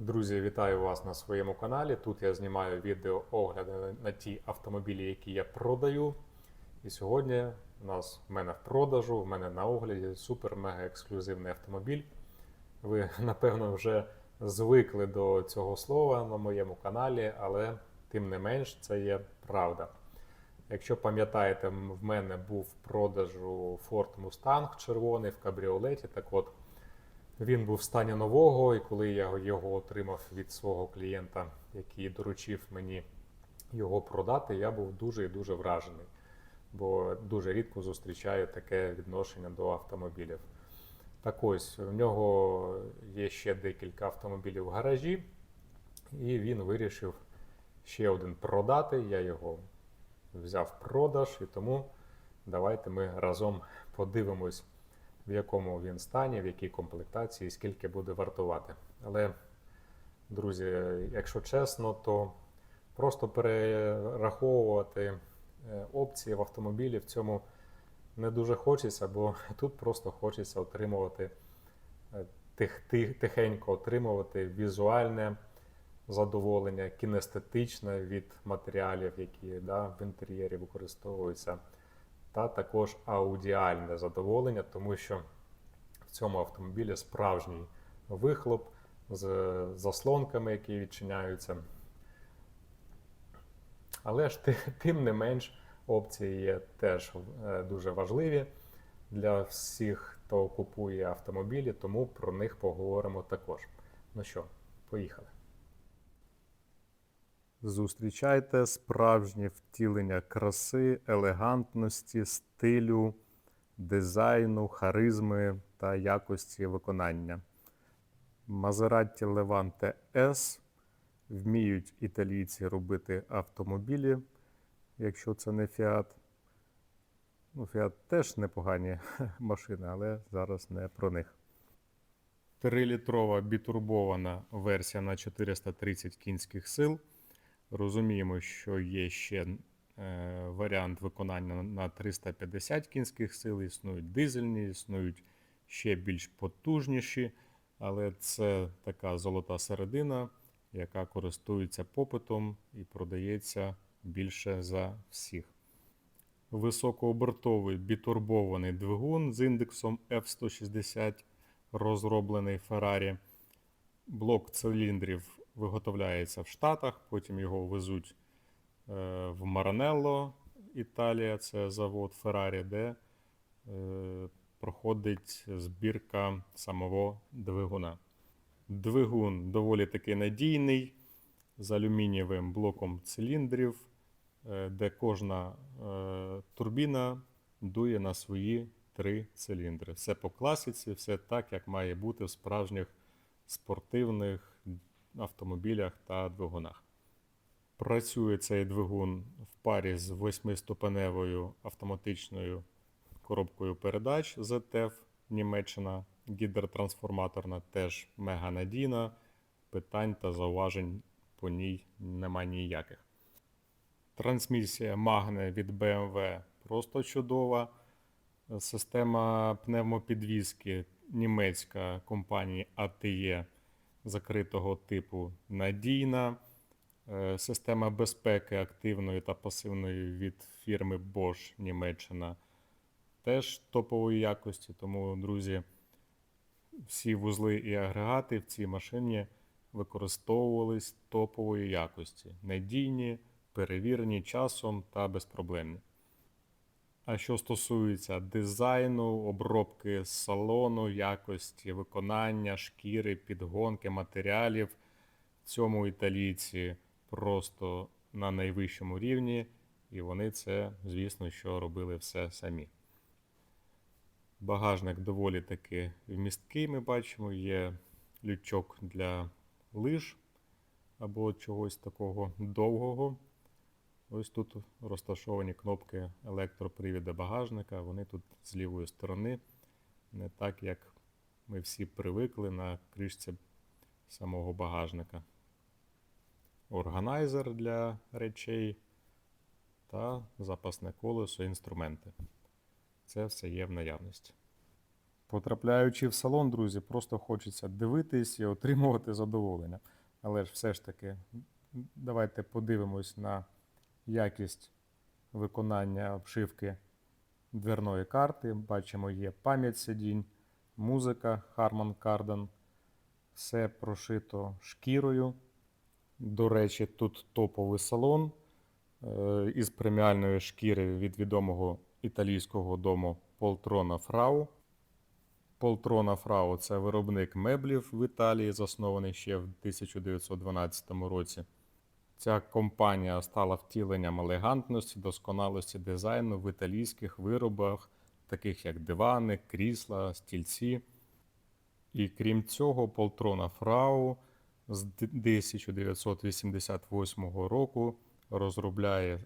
Друзі, вітаю вас на своєму каналі. Тут я знімаю відео огляди на- ті автомобілі, які я продаю. І сьогодні у нас в мене в продажу, в мене на огляді супер-мега ексклюзивний автомобіль. Ви, напевно, вже звикли до цього слова на моєму каналі, але тим не менш це є правда. Якщо пам'ятаєте, в мене був в продажу Ford Mustang червоний в кабріолеті. Так от він був в стані нового, і коли я його отримав від свого клієнта, який доручив мені його продати, я був дуже і дуже вражений, бо дуже рідко зустрічаю таке відношення до автомобілів. Так ось, у нього є ще декілька автомобілів в гаражі, і він вирішив ще один продати. Я його взяв в продаж, і тому давайте ми разом подивимось, в якому він стані, в якій комплектації, скільки буде вартувати. Але, друзі, якщо чесно, то просто перераховувати е, опції в автомобілі в цьому не дуже хочеться, бо тут просто хочеться отримувати е, тих, тих, тихенько отримувати візуальне задоволення, кінестетичне від матеріалів, які да, в інтер'єрі використовуються, та також аудіальне задоволення, тому що в цьому автомобілі справжній вихлоп з заслонками, які відчиняються. Але ж тим не менш опції є теж е, дуже важливі для всіх, хто купує автомобілі, тому про них поговоримо також. Ну що, поїхали. Зустрічайте справжнє втілення краси, елегантності, стилю, дизайну, харизми та якості виконання. Maserati Levante S вміють італійці робити автомобілі, якщо це не Fiat. Ну, Fiat теж непогані машини, але зараз не про них. 3-літрова бітурбована версія на 430 кінських сил. Розуміємо, що є ще е, варіант виконання на 350 кінських сил, існують дизельні, існують ще більш потужніші, але це така золота середина, яка користується попитом і продається більше за всіх. Високообертовий бітурбований двигун з індексом F160, розроблений Ferrari. Блок циліндрів виготовляється в Штатах, потім його везуть е, в Маранелло, Італія, це завод Ferrari, де е, проходить збірка самого двигуна. Двигун доволі таки надійний, з алюмінієвим блоком циліндрів, е, де кожна турбіна дує на свої три циліндри. Все по класиці, все так, як має бути в справжніх спортивних автомобілях та двигунах. Працює цей двигун в парі з восьмиступеневою автоматичною коробкою передач ZF Німеччина. Гідротрансформаторна теж мега надійна. Питань та зауважень по ній нема ніяких. Трансмісія Магне від BMW просто чудова. Система пневмопідвізки німецька компанії ATE закритого типу надійна. Е, Система безпеки активної та пасивної від фірми Bosch Німеччина теж топової якості. Тому, друзі, всі вузли і агрегати в цій машині використовувались топової якості, надійні, перевірені часом та безпроблемні. А що стосується дизайну, обробки салону, якості виконання, шкіри, підгонки, матеріалів, цьому італійці просто на найвищому рівні, і вони це, звісно, що робили все самі. Багажник доволі таки вмісткий, ми бачимо, є лючок для лиж або чогось такого довгого. Ось тут розташовані кнопки електропривіда багажника. Вони тут з лівої сторони, не так, як ми всі привикли на кришці самого багажника. Органайзер для речей та запасне колесо інструменти. Це все є в наявності. Потрапляючи в салон, друзі, просто хочеться дивитись і отримувати задоволення. Але ж все ж таки, давайте подивимось на якість виконання обшивки дверної карти. Бачимо, є пам'ять сидінь, музика Harman Kardon. Все прошито шкірою. До речі, тут топовий салон е, із преміальної шкіри від відомого італійського дому Полтрона Фрау. Полтрона Фрау це виробник меблів в Італії, заснований ще в 1912 році. Ця компанія стала втіленням елегантності, досконалості дизайну в італійських виробах, таких як дивани, крісла, стільці. І крім цього, Полтрона Фрау з 1988 року розробляє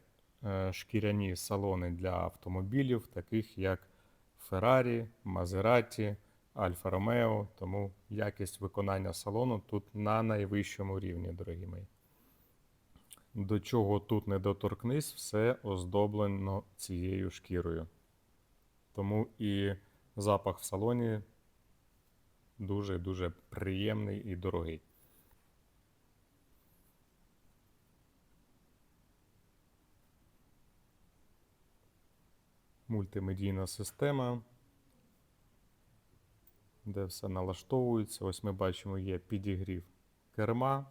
е, шкіряні салони для автомобілів, таких як Ferrari, Maserati, Alfa Romeo. Тому якість виконання салону тут на найвищому рівні, дорогі мої. До чого тут не доторкнись, все оздоблено цією шкірою. Тому і запах в салоні дуже-дуже приємний і дорогий. Мультимедійна система, де все налаштовується. Ось ми бачимо, є підігрів керма.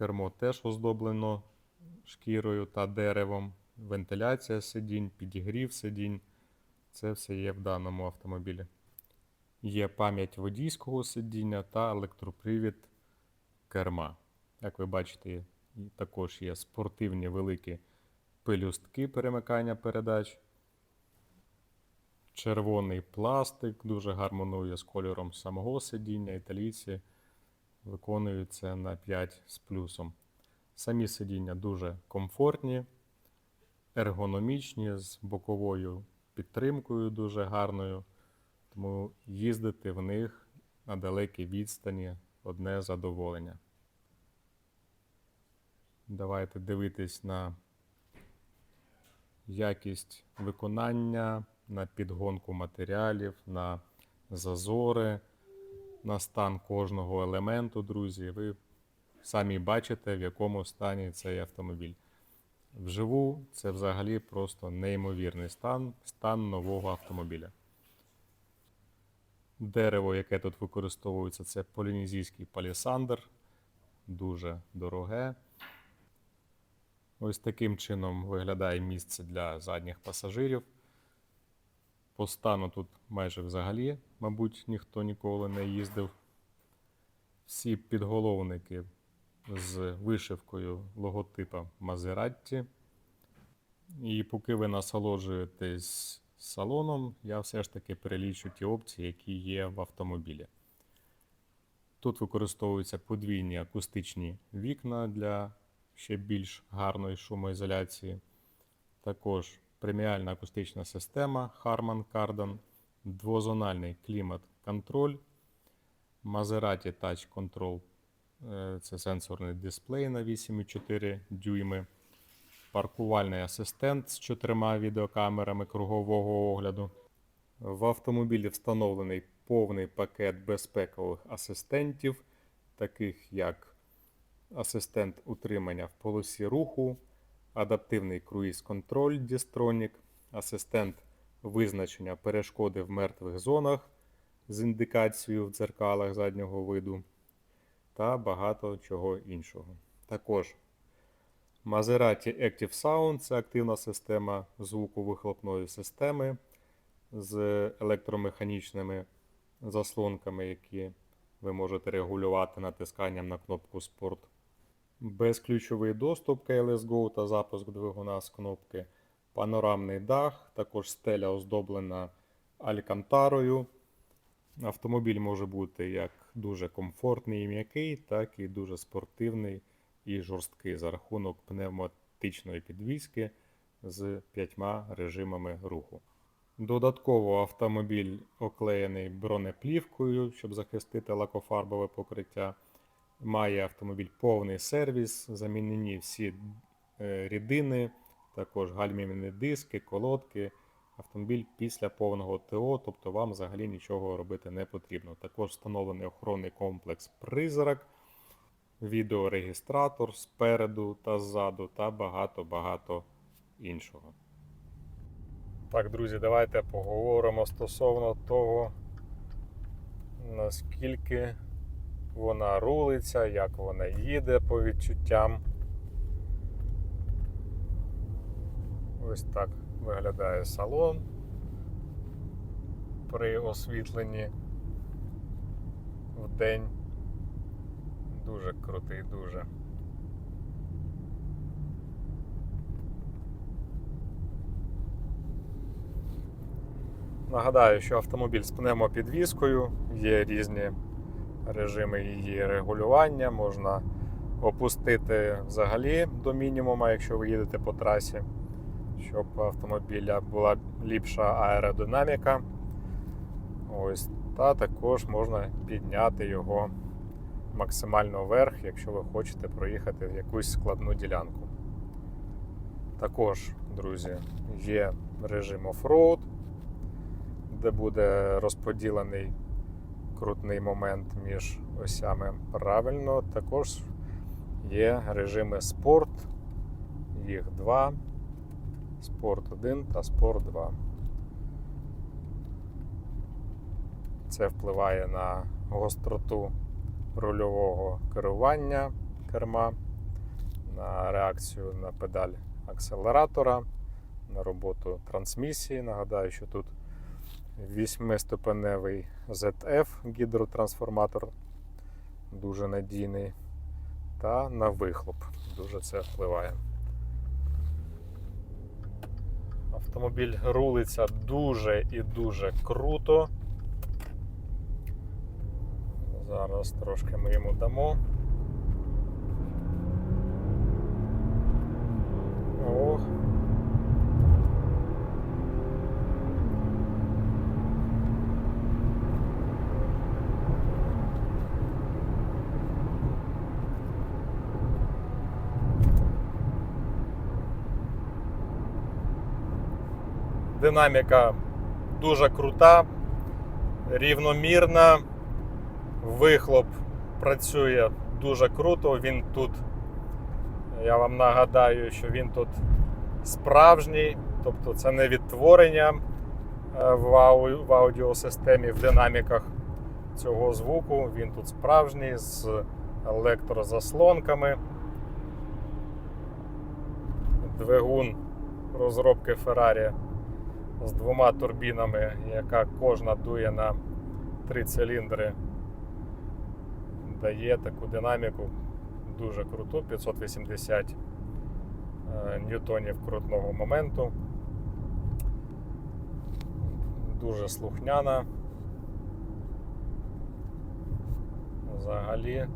Кермо теж оздоблено шкірою та деревом. Вентиляція сидінь, підігрів сидінь. Це все є в даному автомобілі. Є пам'ять водійського сидіння та електропривід керма. Як ви бачите, також є спортивні великі пелюстки перемикання передач. Червоний пластик дуже гармонує з кольором самого сидіння. Італійці виконують це на 5 з плюсом. Самі сидіння дуже комфортні, ергономічні, з боковою підтримкою дуже гарною. Тому їздити в них на далекій відстані одне задоволення. Давайте дивитись на якість виконання, на підгонку матеріалів, на зазори, на стан кожного елементу, друзі. Ви самі бачите, в якому стані цей автомобіль. Вживу це взагалі просто неймовірний стан, стан нового автомобіля. Дерево, яке тут використовується, це полінезійський палісандр. Дуже дороге. Ось таким чином виглядає місце для задніх пасажирів. По стану тут майже взагалі, мабуть, ніхто ніколи не їздив. Всі підголовники з вишивкою логотипа Maserati. І поки ви насолоджуєтесь салоном, я все ж таки перелічу ті опції, які є в автомобілі. Тут використовуються подвійні акустичні вікна для ще більш гарної шумоізоляції. Також преміальна акустична система Harman Kardon, двозональний клімат-контроль, Maserati Touch Control е, це сенсорний дисплей на 8,4 дюйми, паркувальний асистент з чотирма відеокамерами кругового огляду. В автомобілі встановлений повний пакет безпекових асистентів, таких як асистент утримання в полосі руху, адаптивний круїз-контроль Distronic, асистент визначення перешкоди в мертвих зонах з індикацією в дзеркалах заднього виду та багато чого іншого. Також Maserati Active Sound це активна система звуку вихлопної системи з електромеханічними заслонками, які ви можете регулювати натисканням на кнопку Спорт. Безключовий доступ Keyless Go та запуск двигуна з кнопки. Панорамний дах, також стеля оздоблена алькантарою. Автомобіль може бути як дуже комфортний і м'який, так і дуже спортивний і жорсткий за рахунок пневматичної підвіски з п'ятьма режимами руху. Додатково автомобіль оклеєний бронеплівкою, щоб захистити лакофарбове покриття. Має автомобіль повний сервіс, замінені всі е, рідини, також гальмівні диски, колодки, автомобіль після повного ТО, тобто вам взагалі нічого робити не потрібно. Також встановлений охоронний комплекс Призрак, відеорегістратор спереду та ззаду та багато-багато іншого. Так, друзі, давайте поговоримо стосовно того, наскільки вона рулиться, як вона їде по відчуттям. Ось так виглядає салон при освітленні в день. Дуже крутий, дуже. Нагадаю, що автомобіль з пневмопідвіскою, є різні режими її регулювання, можна опустити взагалі до мінімума, якщо ви їдете по трасі, щоб автомобіля була ліпша аеродинаміка. Ось, Та також можна підняти його максимально вверх, якщо ви хочете проїхати в якусь складну ділянку. Також, друзі, є режим оффроуд, де буде розподілений крутний момент між осями правильно. Також є режими спорт, їх два, спорт 1 та спорт 2. Це впливає на гостроту рульового керування керма, на реакцію на педаль акселератора, на роботу трансмісії. Нагадаю, що тут 8-ступеневий ZF гідротрансформатор, дуже надійний, та на вихлоп. Дуже це впливає. Автомобіль рулиться дуже і дуже круто. Зараз трошки ми йому дамо. Ох. Динаміка дуже крута, рівномірна вихлоп працює дуже круто. Він тут, я вам нагадаю, що він тут справжній, тобто це не відтворення е, в, ау, в аудіосистемі, в динаміках цього звуку. Він тут справжній з електрозаслонками. Двигун розробки Ferrari з двома турбінами, яка кожна дує на три циліндри дає таку динаміку дуже круту, 580 е, ньютонів крутного моменту. Дуже слухняна. Взагалі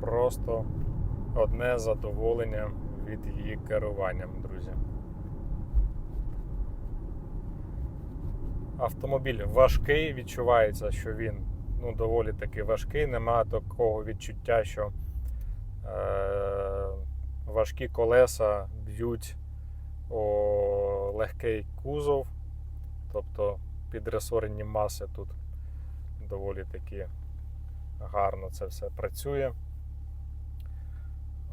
просто одне задоволення від її керуванням, друзі. Автомобіль важкий, відчувається, що він ну, доволі таки важкий. Нема такого відчуття, що е, важкі колеса б'ють о легкий кузов, тобто підресорені маси тут доволі таки гарно це все працює.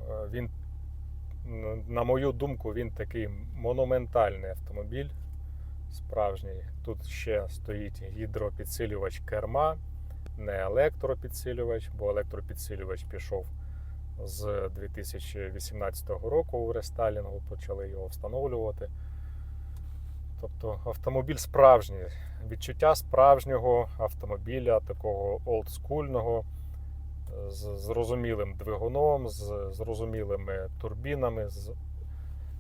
Е, він, на мою думку, він такий монументальний автомобіль. Справжній. Тут ще стоїть гідропідсилювач керма не електропідсилювач, бо електропідсилювач пішов з 2018 року у рестайлінгу, почали його встановлювати. Тобто автомобіль справжній, відчуття справжнього автомобіля, такого олдскульного, з зрозумілим двигуном, з зрозумілими турбінами, з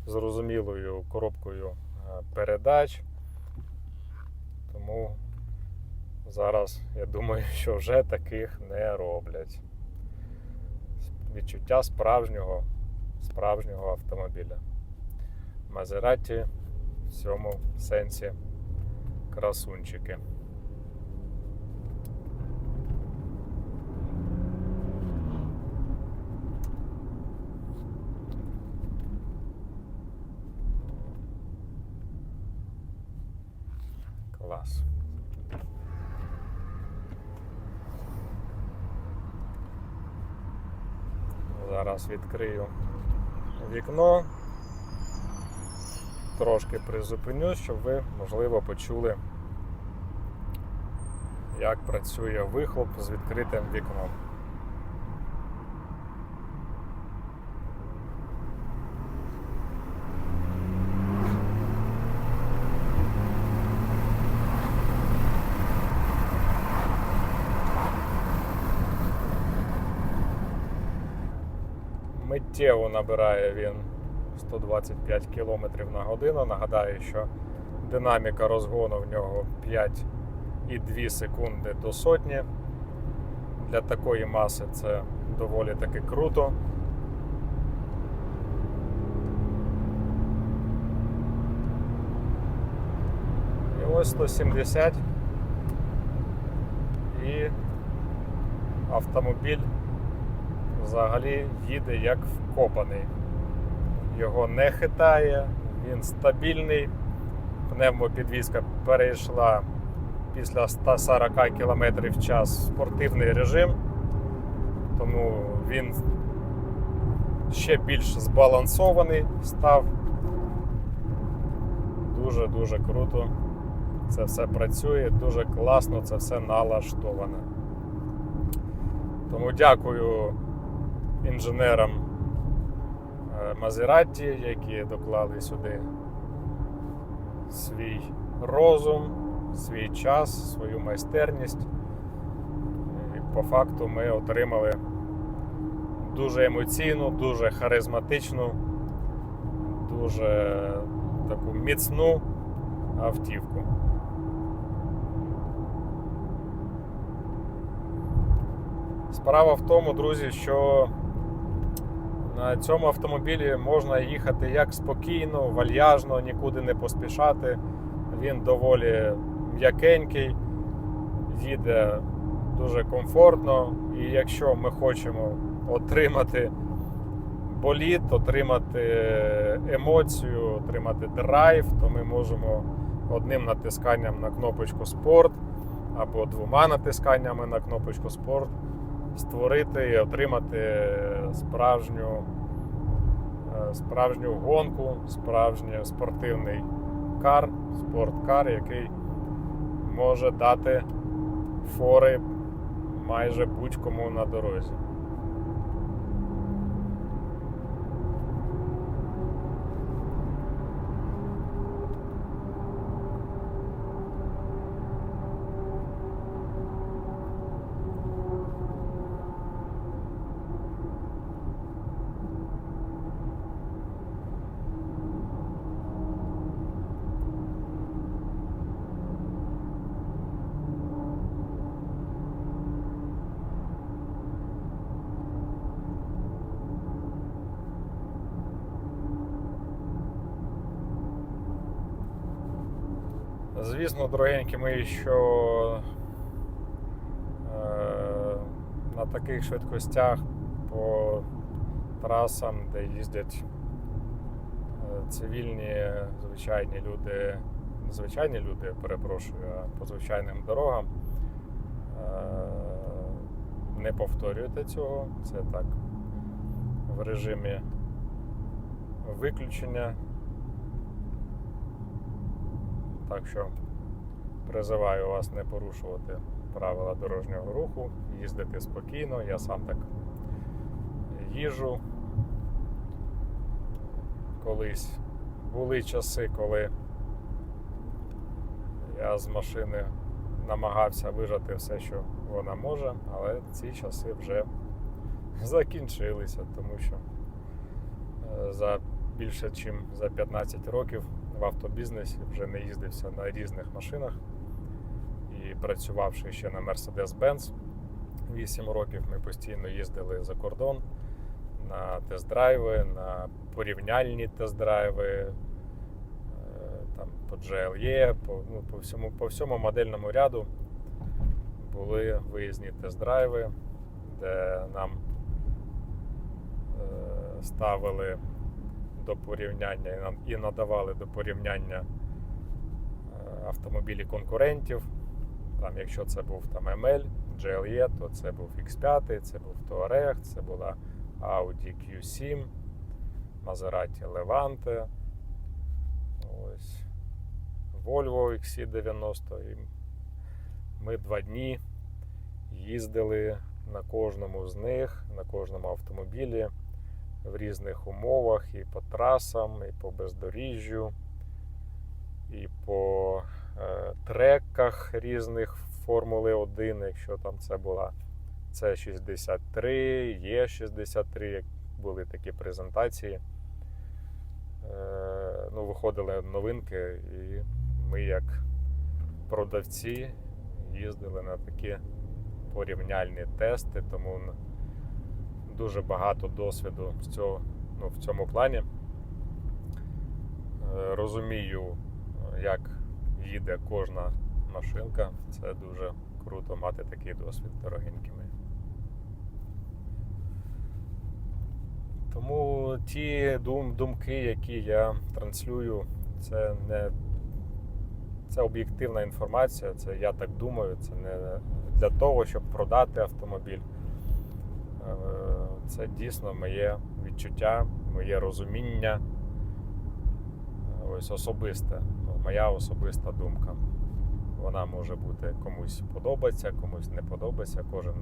зрозумілою коробкою е, передач. Тому Зараз я думаю, що вже таких не роблять. Відчуття справжнього справжнього автомобіля. Мазераті в цьому сенсі красунчики. Зараз відкрию вікно. Трошки призупинюсь, щоб ви, можливо, почули, як працює вихлоп з відкритим вікном. Миттєво набирає він 125 км на годину. Нагадаю, що динаміка розгону в нього 5,2 секунди до сотні. Для такої маси це доволі таки круто. І ось 170. І автомобіль взагалі їде як вкопаний. Його не хитає, він стабільний. Пневмопідвізка перейшла після 140 км в час в спортивний режим, тому він ще більш збалансований став. Дуже-дуже круто. Це все працює, дуже класно це все налаштоване. Тому дякую інженерам Мазератті, які доклали сюди свій розум, свій час, свою майстерність. І по факту ми отримали дуже емоційну, дуже харизматичну, дуже таку міцну автівку. Справа в тому, друзі, що на цьому автомобілі можна їхати як спокійно, вальяжно, нікуди не поспішати. Він доволі м'якенький, їде дуже комфортно. І якщо ми хочемо отримати боліт, отримати емоцію, отримати драйв, то ми можемо одним натисканням на кнопочку спорт або двома натисканнями на кнопочку спорт створити і отримати справжню, е, справжню гонку, справжній спортивний кар, спорткар, який може дати фори майже будь-кому на дорозі. Звісно, дорогенькі мої, що е, на таких швидкостях по трасам, де їздять е, цивільні, звичайні люди, не звичайні люди, перепрошую, а по звичайним дорогам, е, не повторюйте цього. Це так в режимі виключення. Так що призиваю вас не порушувати правила дорожнього руху, їздити спокійно. Я сам так їжу. Колись були часи, коли я з машини намагався вижати все, що вона може, але ці часи вже закінчилися, тому що е, за більше ніж за 15 років в автобізнесі вже не їздився на різних машинах. І працювавши ще на Mercedes-Benz 8 років, ми постійно їздили за кордон на тест-драйви, на порівняльні тест-драйви, е, там, по GLE, по, ну, по, всьому, по всьому модельному ряду були виїзні тест-драйви, де нам е, ставили до порівняння і надавали до порівняння автомобілі конкурентів. Там, якщо це був там ML, GLE, то це був X5, це був Touareg, це була Audi Q7, Maserati Levante, ось, Volvo XC90. І ми два дні їздили на кожному з них, на кожному автомобілі в різних умовах, і по трасам, і по бездоріжжю, і по треках різних Формули 1, якщо там це була С63, Є63, як були такі презентації. Е, ну, виходили новинки, і ми, як продавці, їздили на такі порівняльні тести, тому дуже багато досвіду з цього, ну, в цьому плані. Е, Розумію, е, їде кожна машинка. Це дуже круто мати такий досвід дорогенькі. Тому ті дум, думки, які я транслюю, це не це об'єктивна інформація, це я так думаю, це не для того, щоб продати автомобіль. Е, Це дійсно моє відчуття, моє розуміння, е, ось особисте, моя особиста думка. Вона може бути комусь подобається, комусь не подобається. Кожен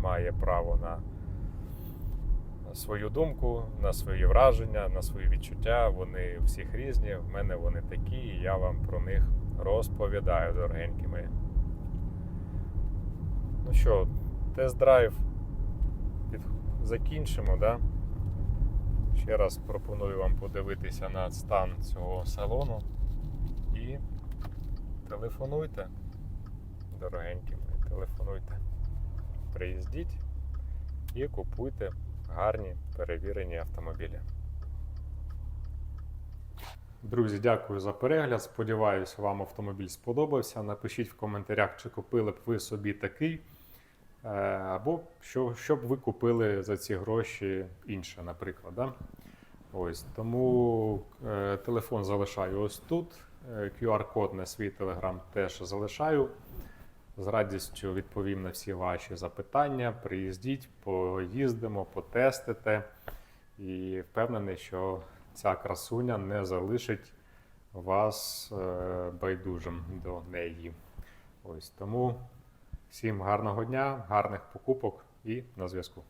має право на свою думку, на свої враження, на свої відчуття. Вони всіх різні. В мене вони такі, і я вам про них розповідаю, дорогенькі мої. Ну що, тест-драйв під... закінчимо, да? Ще раз пропоную вам подивитися на стан цього салону і телефонуйте, дорогенькі мої, телефонуйте. Приїздіть і купуйте гарні перевірені автомобілі. Друзі, дякую за перегляд. Сподіваюсь, вам автомобіль сподобався. Напишіть в коментарях, чи купили б ви собі такий. Е, Або що, що б ви купили за ці гроші інше, наприклад. Да? Ось, тому е, телефон залишаю ось тут. Е, QR-код на свій телеграм теж залишаю. З радістю відповім на всі ваші запитання. Приїздіть, поїздимо, потестите. І впевнений, що ця красуня не залишить вас е, байдужим до неї. Ось тому всім гарного дня, гарних покупок і на зв'язку.